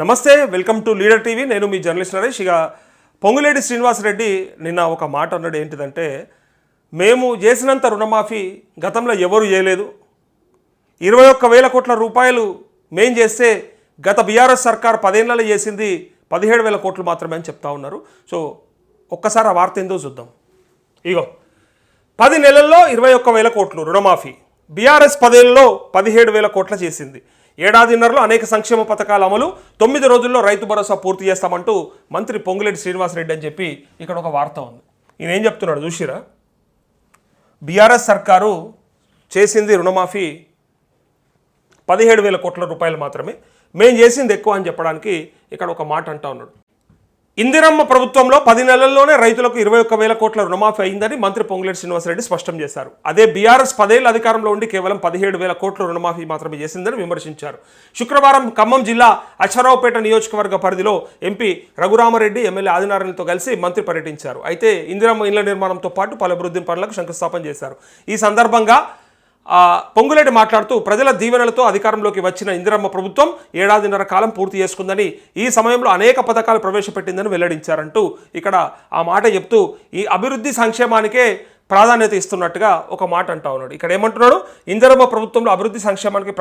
నమస్తే welcome to leader TV. నేను మీ journalist Naresh. ఇక పొంగులేడి శ్రీనివాసరెడ్డి నిన్న ఒక మాట అన్నాడు ఏంటిదంటే మేము చేసినంత రుణమాఫీ గతంలో ఎవరు చేయలేదు. ఇరవై ఒక్క వేల కోట్ల రూపాయలు మేం చేస్తే గత బీఆర్ఎస్ సర్కార్ పదేళ్ళలో చేసింది పదిహేడు వేల కోట్లు మాత్రమే అని చెప్తా ఉన్నారు. సో ఒక్కసారి ఆ వార్త ఏందో చూద్దాం. ఇగో పది నెలల్లో ఇరవై ఒక్క వేల కోట్లు రుణమాఫీ. బీఆర్ఎస్ పదేళ్ళలో పదిహేడు వేల కోట్ల చేసింది. ఏడాదిన్నరలో అనేక సంక్షేమ పథకాల అమలు తొమ్మిది రోజుల్లో రైతు భరోసా పూర్తి చేస్తామంటూ మంత్రి పొంగులేటి శ్రీనివాసరెడ్డి అని చెప్పి ఇక్కడ ఒక వార్త ఉంది. ఈయన ఏం చెప్తున్నాడు చూసిరా? బీఆర్ఎస్ సర్కారు చేసింది రుణమాఫీ పదిహేడు వేల కోట్ల రూపాయలు మాత్రమే. మేము చేసింది ఎక్కువ అని చెప్పడానికి ఇక్కడ ఒక మాట అంటా ఉన్నాడు. ఇందిరమ్మ ప్రభుత్వంలో పది నెలల్లోనే రైతులకు ఇరవై ఒక్క వేల కోట్ల రుణమాఫీ అయిందని మంత్రి పొంగులేటి శ్రీనివాసరెడ్డి స్పష్టం చేశారు. అదే బీఆర్ఎస్ పదేళ్ళు అధికారంలో ఉండి కేవలం పదిహేడు వేల కోట్ల రుణమాఫీ మాత్రమే చేసిందని విమర్శించారు. శుక్రవారం ఖమ్మం జిల్లా అశ్వరావుపేట నియోజకవర్గ పరిధిలో ఎంపీ రఘురామరెడ్డి ఎమ్మెల్యే ఆదినారాయణతో కలిసి మంత్రి పర్యటించారు. అయితే ఇందిరమ్మ ఇళ్ళ నిర్మాణంతో పాటు పలు అభివృద్ధి పనులకు శంకుస్థాపన చేశారు. ఈ సందర్భంగా పొంగులేటి మాట్లాడుతూ ప్రజల దీవెనలతో అధికారంలోకి వచ్చిన ఇందిరమ్మ ప్రభుత్వం ఏడాదిన్నర కాలం పూర్తి చేసుకుందని ఈ సమయంలో అనేక పథకాలు ప్రవేశపెట్టిందని వెల్లడించారంటూ ఇక్కడ ఆ మాట చెప్తూ ఈ అభివృద్ధి సంక్షేమానికే ప్రాధాన్యత ఇస్తున్నట్టుగా ఒక మాట అంటా ఉన్నాడు. ఇక్కడ ఏమంటున్నాడు? ఇందిరమ్మ ప్రభుత్వంలో అభివృద్ధి సంక్షేమానికి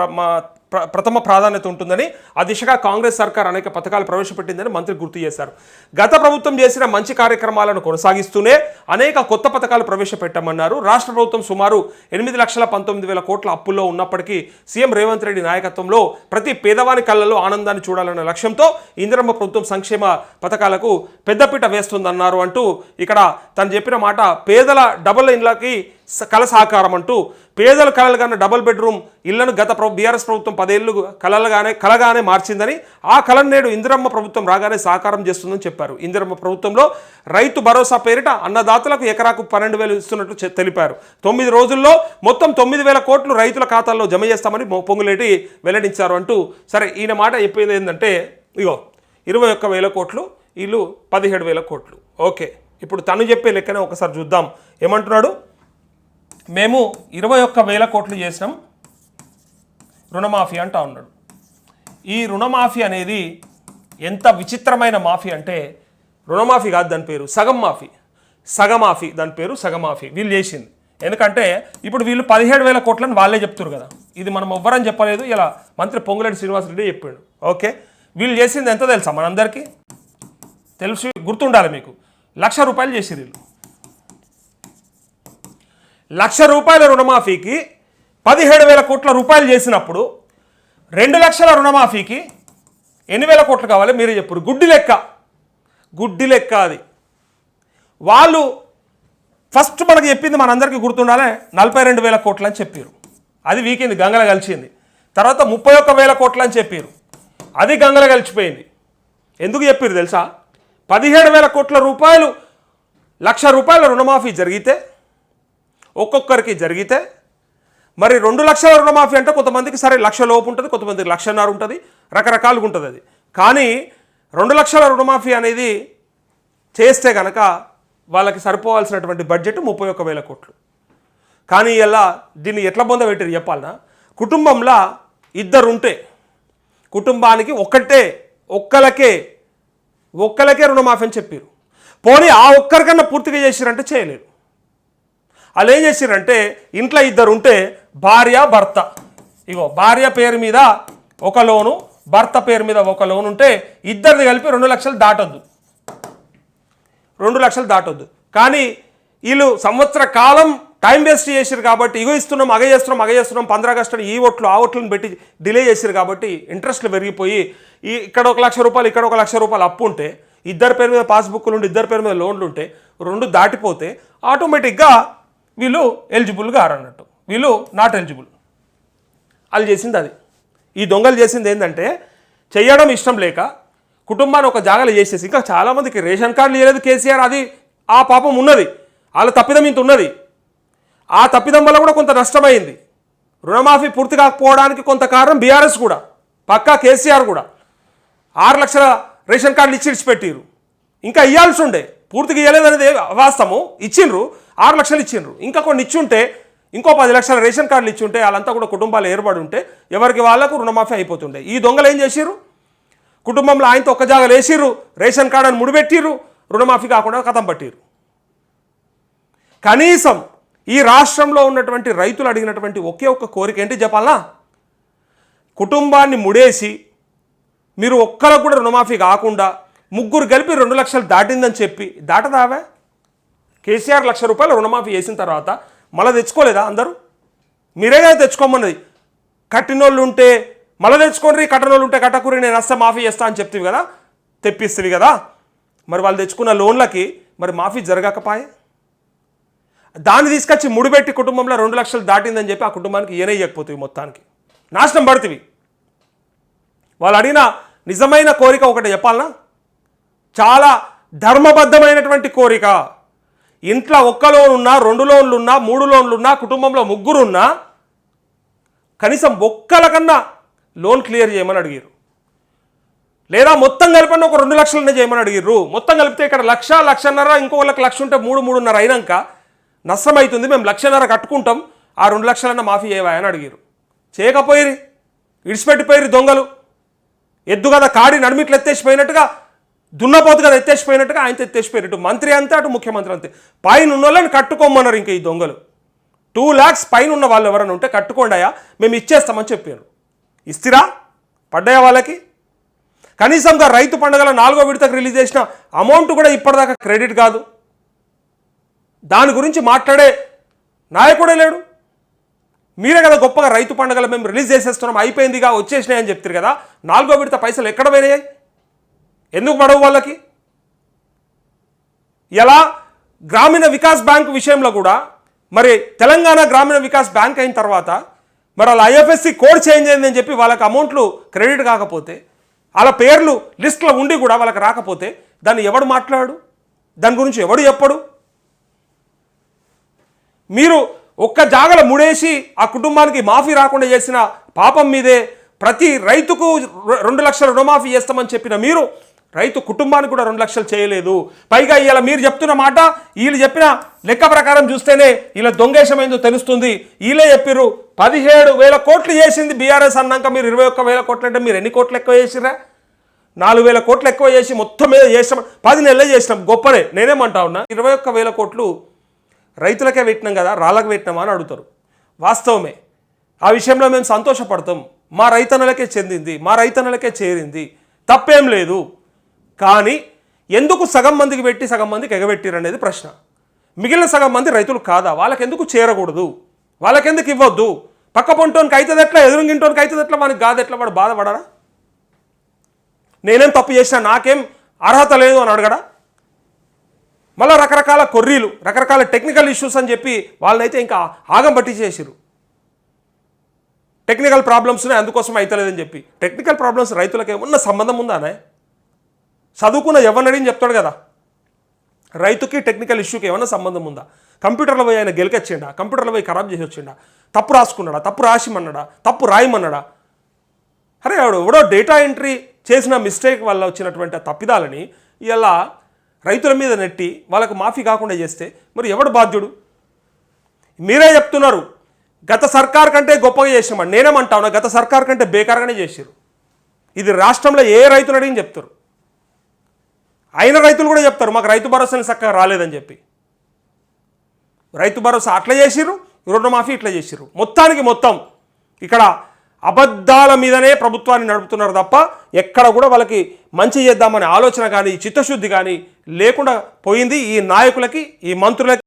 ప్రథమ ప్రాధాన్యత ఉంటుందని ఆ దిశగా కాంగ్రెస్ సర్కార్ అనేక పథకాలు ప్రవేశపెట్టిందని మంత్రి గుర్తు చేశారు. గత ప్రభుత్వం చేసిన మంచి కార్యక్రమాలను కొనసాగిస్తూనే అనేక కొత్త పథకాలు ప్రవేశపెట్టామన్నారు. రాష్ట్ర ప్రభుత్వం సుమారు ఎనిమిది లక్షల పంతొమ్మిది వేల కోట్ల అప్పుల్లో ఉన్నప్పటికీ సీఎం రేవంత్ రెడ్డి నాయకత్వంలో ప్రతి పేదవాని కళ్ళలో ఆనందాన్ని చూడాలన్న లక్ష్యంతో ఇందిరమ్మ ప్రభుత్వం సంక్షేమ పథకాలకు పెద్దపీట వేస్తుందన్నారు అంటూ ఇక్కడ తను చెప్పిన మాట పేదల డబుల్ ఇండ్లకి స- కల సహకారం అంటూ పేదల కలలు కన్నా డబుల్ బెడ్రూమ్ ఇళ్ళను గత బీఆర్ఎస్ ప్రభుత్వం పదేళ్ళు కలలుగానే కలగానే మార్చిందని ఆ కలను నేడు ఇందిరమ్మ ప్రభుత్వం రాగానే సహకారం చేస్తుందని చెప్పారు. ఇందిరమ్మ ప్రభుత్వంలో రైతు భరోసా పేరిట అన్నదాతలకు ఎకరాకు పన్నెండు వేలు ఇస్తున్నట్లు తెలిపారు. తొమ్మిది రోజుల్లో మొత్తం తొమ్మిది వేల కోట్లు రైతుల ఖాతాల్లో జమ చేస్తామని మొ- పొంగులేటి వెల్లడించారు అంటూ సరే ఈయన మాట చెప్పేది ఏంటంటే ఇగో ఇరవై ఒక్క వేల కోట్లు వీళ్ళు పదిహేడు వేల కోట్లు. ఓకే ఇప్పుడు తను చెప్పే లెక్కనే ఒకసారి చూద్దాం. ఏమంటున్నాడు? మేము ఇరవై ఒక్క వేల కోట్లు చేసినాం రుణమాఫీ అంటా ఉన్నాడు. ఈ రుణమాఫీ అనేది ఎంత విచిత్రమైన మాఫీ అంటే రుణమాఫీ కాదు దాని పేరు సగం మాఫీ. సగమాఫీ దాని పేరు సగమాఫీ వీళ్ళు చేసింది. ఎందుకంటే ఇప్పుడు వీళ్ళు పదిహేడు వేల కోట్లని వాళ్ళే చెప్తారు కదా. ఇది మనం ఎవ్వరని చెప్పలేదు. ఇలా మంత్రి పొంగులేటి శ్రీనివాసరెడ్డి చెప్పాడు. ఓకే? వీళ్ళు చేసింది ఎంత తెలుసా మనందరికీ? తెలుసు గుర్తుండాలి మీకు. లక్ష రూపాయలు చేసిరు వీళ్ళు. లక్ష రూపాయల రుణమాఫీకి పదిహేడు వేల కోట్ల రూపాయలు చేసినప్పుడు రెండు లక్షల రుణమాఫీకి ఎన్ని వేల కోట్లు కావాలి? మీరే చెప్పారు. గుడ్డి లెక్క. గుడ్డి లెక్క అది. వాళ్ళు ఫస్ట్ మనకు చెప్పింది మనందరికీ గుర్తుండాలి నలభై రెండు వేల కోట్లు అని చెప్పారు. అది వీకింది గంగల కలిసింది. తర్వాత ముప్పై ఒక్క వేల కోట్లు అని చెప్పారు. అది గంగల కలిసిపోయింది. ఎందుకు చెప్పారు తెలుసా? పదిహేడు వేల కోట్ల రూపాయలు లక్ష రూపాయల రుణమాఫీ జరిగితే ఒక్కొక్కరికి జరిగితే మరి రెండు లక్షల రుణమాఫీ అంటే కొంతమందికి సరే లక్ష లోపు ఉంటుంది కొంతమందికి లక్షన్నర ఉంటుంది రకరకాలుగా ఉంటుంది అది కానీ రెండు లక్షల రుణమాఫీ అనేది చేస్తే కనుక వాళ్ళకి సరిపోవాల్సినటువంటి బడ్జెట్ ముప్పై ఒక్క వేల కోట్లు. కానీ ఇలా దీన్ని ఎట్లా పొందబెట్టారు చెప్పాలనా? కుటుంబంలో ఇద్దరు ఉంటే కుటుంబానికి ఒక్కటే ఒక్కలకే ఒక్కలకే రుణమాఫీ అని చెప్పారు పోనీ ఆ ఒక్కరికన్నా పూర్తిగా చేసిరంటే చేయలేరు. వాళ్ళు ఏం చేసిరంటే ఇంట్లో ఇద్దరు ఉంటే భార్య భర్త. ఇగో భార్య పేరు మీద ఒక లోను భర్త పేరు మీద ఒక లోన్ ఉంటే ఇద్దరిది కలిపి రెండు లక్షలు దాటొద్దు. రెండు లక్షలు దాటొద్దు. కానీ వీళ్ళు సంవత్సర కాలం టైం వేస్ట్ చేసారు కాబట్టి ఇగో ఇస్తున్నాం అగ చేస్తున్నాం అగ చేస్తున్నాం పంద్ర ఆగస్టు ఈ ఓట్లు ఆ ఓట్లను పెట్టి డిలే చేశారు కాబట్టి ఇంట్రెస్ట్లు పెరిగిపోయి ఈ ఇక్కడ ఒక లక్ష రూపాయలు ఇక్కడ ఒక లక్ష రూపాయలు అప్పు ఉంటే ఇద్దరి పేరు మీద పాస్బుక్లు ఉండి ఇద్దరి పేరు మీద లోన్లు ఉంటే రెండు దాటిపోతే ఆటోమేటిక్గా వీళ్ళు ఎలిజిబుల్ గారన్నట్టు వీళ్ళు నాట్ ఎలిజిబుల్ వాళ్ళు చేసింది అది. ఈ దొంగలు చేసింది ఏంటంటే చేయడం ఇష్టం లేక కుటుంబాన్ని ఒక జాగాలో చేసేసి ఇంకా చాలామందికి రేషన్ కార్డులు ఇవ్వలేదు కేసీఆర్ అది ఆ పాపం ఉన్నది. వాళ్ళ తప్పిదం ఇంత ఉన్నది. ఆ తప్పిదం వల్ల కూడా కొంత నష్టమైంది. రుణమాఫీ పూర్తి కాకపోవడానికి కొంత కారణం బీఆర్ఎస్ కూడా. పక్కా కేసీఆర్ కూడా. ఆరు లక్షల రేషన్ కార్డులు ఇచ్చి ఇచ్చిపెట్టిరు ఇంకా ఇవ్వాల్సి ఉండే. పూర్తిగా ఇవ్వలేదనేది వాస్తవం. ఇచ్చిండ్రు. ఆరు లక్షలు ఇచ్చిండ్రు. ఇంకా కొన్ని ఇచ్చుంటే ఇంకో పది లక్షల రేషన్ కార్డులు ఇచ్చుంటే వాళ్ళంతా కూడా కుటుంబాలు ఏర్పడి ఉంటే ఎవరికి వాళ్ళకు రుణమాఫీ అయిపోతుండే. ఈ దొంగలు ఏం చేసిర్రు? కుటుంబంలో ఆయనతో ఒక్క జాగా వేసిర్రు రేషన్ కార్డు అని ముడిపెట్టిర్రు రుణమాఫీ కాకుండా కథం పట్టిర్రు. కనీసం ఈ రాష్ట్రంలో ఉన్నటువంటి రైతులు అడిగినటువంటి ఒకే ఒక్క కోరిక ఏంటి చెప్పాలనా? కుటుంబాన్ని ముడేసి మీరు ఒక్కరికి కూడా రుణమాఫీ కాకుండా ముగ్గురు కలిపి రెండు లక్షలు దాటిందని చెప్పి దాటదావే కేసీఆర్ లక్ష రూపాయలు రుణమాఫీ చేసిన తర్వాత మళ్ళీ తెచ్చుకోలేదా అందరూ? మీరే కదా తెచ్చుకోమన్నది. కట్టినోళ్ళు ఉంటే మళ్ళీ తెచ్చుకోండి కట్టనోళ్ళు ఉంటే కట్టకూరి నేను వస్తే మాఫీ చేస్తా అని చెప్తివి కదా? తెప్పిస్తుంది కదా? మరి వాళ్ళు తెచ్చుకున్న లోన్లకి మరి మాఫీ జరగకపోయే? దాన్ని తీసుకొచ్చి ముడిపెట్టి కుటుంబంలో రెండు లక్షలు దాటిందని చెప్పి ఆ కుటుంబానికి ఏనయ్యకపోతుంది మొత్తానికి. నాశనం పడుతుంది వాళ్ళు అడిగిన నిజమైన కోరిక ఒకటి చెప్పాలనా? చాలా ధర్మబద్ధమైనటువంటి కోరిక. ఇంట్లో ఒక్క లోన్ ఉన్నా రెండు లోన్లు ఉన్నా మూడు లోన్లు ఉన్నా కుటుంబంలో ముగ్గురు ఉన్నా కనీసం ఒక్కల కన్నా లోన్ క్లియర్ చేయమని అడిగారు లేదా మొత్తం కలిపి ఒక రెండు లక్షలనే చేయమని అడిగిర్రు. మొత్తం కలిపితే ఇక్కడ లక్ష లక్షన్నర ఇంకొకళ్ళకి లక్ష ఉంటే మూడు మూడున్నర అయినాక నష్టం అవుతుంది మేము లక్షన్నర కట్టుకుంటాం ఆ రెండు లక్షలన్న మాఫీ చేయవా అని అడిగారు చేయకపోయిరి ఇడిచిపెట్టిపోయిరి దొంగలు. ఎద్దు కదా కాడి నడిమిట్లు ఎత్తేసిపోయినట్టుగా దున్నపోతు కదా ఎత్తేసిపోయినట్టుగా ఆయనతో ఎత్తేసిపోయినట్టు. మంత్రి అంతే అటు ముఖ్యమంత్రి అంతే. పైన ఉన్న వాళ్ళని కట్టుకోమన్నారు ఇంకా ఈ దొంగలు. టూ ల్యాక్స్ పైన ఉన్న వాళ్ళు ఎవరైనా ఉంటే కట్టుకోండాయా మేము ఇచ్చేస్తామని చెప్పారు. ఇస్తిరా? పడ్డాయా వాళ్ళకి? కనీసంగా రైతు పండుగల నాలుగో విడతకు రిలీజ్ చేసిన అమౌంట్ కూడా ఇప్పటిదాకా క్రెడిట్ కాదు. దాని గురించి మాట్లాడే నాయకుడే లేడు. మీరే కదా గొప్పగా రైతు పండుగలు మేము రిలీజ్ చేసేస్తున్నాం అయిపోయిందిగా వచ్చేసినాయని చెప్తారు కదా. నాలుగో విడత పైసలు ఎక్కడ పోయినాయి? ఎందుకు పడవు వాళ్ళకి? ఎలా? గ్రామీణ వికాస్ బ్యాంక్ విషయంలో కూడా మరి తెలంగాణ గ్రామీణ వికాస్ బ్యాంక్ అయిన తర్వాత మరి వాళ్ళ ఐఎఫ్ఎస్సి కోడ్ చేంజ్ అయిందని చెప్పి వాళ్ళకి అమౌంట్లు క్రెడిట్ కాకపోతే వాళ్ళ పేర్లు లిస్ట్లో ఉండి కూడా వాళ్ళకి రాకపోతే దాన్ని ఎవడు మాట్లాడు? దాని గురించి ఎవడు చెప్పడు? మీరు ఒక్క జాగల ముడేసి ఆ కుటుంబానికి మాఫీ రాకుండా చేసిన పాపం మీదే ప్రతి రైతుకు రెండు లక్షల రుణమాఫీ చేస్తామని చెప్పిన మీరు రైతు కుటుంబానికి కూడా రెండు లక్షలు చేయలేదు. పైగా ఇలా మీరు చెప్తున్న మాట వీళ్ళు చెప్పిన లెక్క ప్రకారం చూస్తేనే ఇలా దొంగేశమైందో తెలుస్తుంది. వీళ్ళే చెప్పిర్రు పదిహేడు వేల కోట్లు చేసింది బీఆర్ఎస్ అన్నాక మీరు ఇరవై ఒక్క వేల కోట్లు అంటే మీరు ఎన్ని కోట్లు ఎక్కువ చేసిరా నాలుగు వేల కోట్లు ఎక్కువ చేసి మొత్తం మీద చేసినాం. పది నెలలే చేసినాం. గొప్పనే నేనేమంటా ఉన్నా ఇరవై ఒక్క వేల కోట్లు రైతులకే పెట్టినాం కదా రాళ్ళకి పెట్టినామా అని అడుగుతారు. వాస్తవమే. ఆ విషయంలో మేము సంతోషపడతాం. మా రైతన్నలకే చెందింది మా రైతన్నలకే చేరింది. తప్పేం లేదు. కానీ ఎందుకు సగం మందికి పెట్టి సగం మందికి ఎగబెట్టిరు అనేది ప్రశ్న. మిగిలిన సగం మంది రైతులు కాదా? వాళ్ళకెందుకు చేరకూడదు? వాళ్ళకెందుకు ఇవ్వద్దు? పక్క పొంటోనికి అవుతుంది ఎట్లా? ఎదురుంగింటోనికి అవుతుంది ఎట్లా? వానికి కాదు వాడు బాధపడరా? నేనేం తప్పు చేసినా నాకేం అర్హత లేదు అని అడగడా? మళ్ళీ రకరకాల కొర్రీలు రకరకాల టెక్నికల్ ఇష్యూస్ అని చెప్పి వాళ్ళనైతే ఇంకా ఆగం పట్టించేసిరు టెక్నికల్ ప్రాబ్లమ్స్ అందుకోసం అవుతలేదని చెప్పి. టెక్నికల్ ప్రాబ్లమ్స్ రైతులకు ఏమన్నా సంబంధం ఉందానే చదువుకున్న ఎవరినడిని చెప్తాడు కదా. రైతుకి టెక్నికల్ ఇష్యూకి ఏమైనా సంబంధం ఉందా? కంప్యూటర్లో పోయి ఆయన గెలికొచ్చిండా? కంప్యూటర్లో పోయి ఖరాబ్ చేసి వచ్చిండా? తప్పు రాసుకున్నాడా? తప్పు రాసిమన్నాడా? తప్పు రాయమన్నాడా? అరే ఆవిడ ఎవడో డేటా ఎంట్రీ చేసిన మిస్టేక్ వల్ల వచ్చినటువంటి తప్పిదాలని ఇలా రైతుల మీద నెట్టి వాళ్ళకు మాఫీ కాకుండా చేస్తే మరి ఎవడు బాధ్యుడు? మీరే చెప్తున్నారు. గత సర్కార్ కంటే గొప్పగా చేసినామని నేనేమంటా ఉన్నా గత సర్కార్ కంటే బేకార్గానే చేశారు ఇది రాష్ట్రంలో ఏ రైతులు అడిగిన చెప్తారు. అయిన రైతులు కూడా చెప్తారు మాకు రైతు భరోసాని చక్కగా రాలేదని చెప్పి. రైతు భరోసా అట్లా చేసిర్రు రుణమాఫీ ఇట్లా చేసిర్రు. మొత్తానికి మొత్తం ఇక్కడ అబద్ధాల మీదనే ప్రభుత్వాన్ని నడుపుతున్నారు తప్ప ఎక్కడ కూడా వాళ్ళకి మంచి చేద్దామనే ఆలోచన కానీ చిత్తశుద్ధి కానీ లేకుండా పోయింది ఈ నాయకులకి ఈ మంత్రులకి.